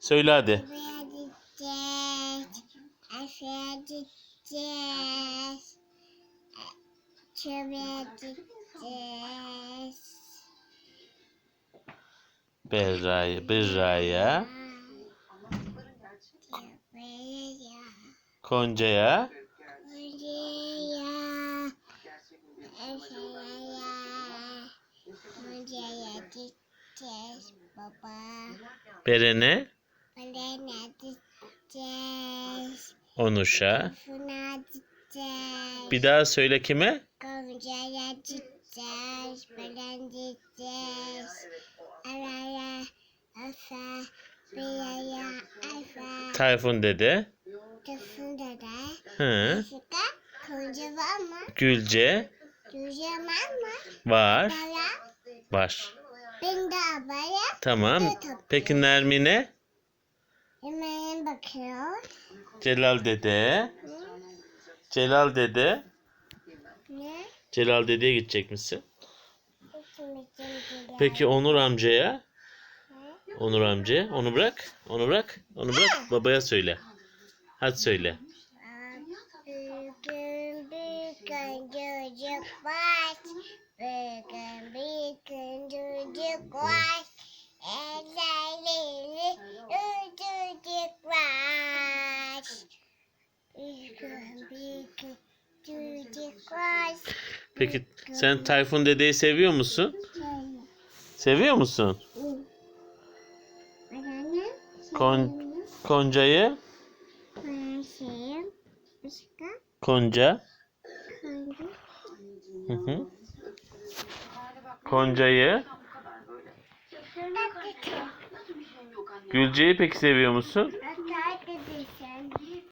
Söyle hadi. Berra'ya, Berra'ya. Konca'ya. Beren'e. Onuş'a. Bir daha söyle kime? Komşuya gideceğiz. Falan gideceğiz. Araya afa. Bir yaya afa. Tayfun dede. Kafında da. Hı. Başka komşu var mı? Gülce Yüce var mı? var. Var. Ben de abaya. Tamam. Peki Nermin'e? Hemen bakıyor. Celal dede. Celal dede. Ne? Celal dedeye gidecek misin? Peki Onur amcaya? Onur amca. Onu bırak. Onu bırak. Onu bırak. Babaya söyle. Hadi söyle. Bugün bir gün çocuk var. Bugün bir gün çocuk var. Ellerleri çocuk var. Bugün bir gün çocuk var. Peki sen Tayfun dedeyi seviyor musun? Seviyor musun? Kon Konca'yı? Konca. Konca'yı. Gülce'yi peki seviyor musun?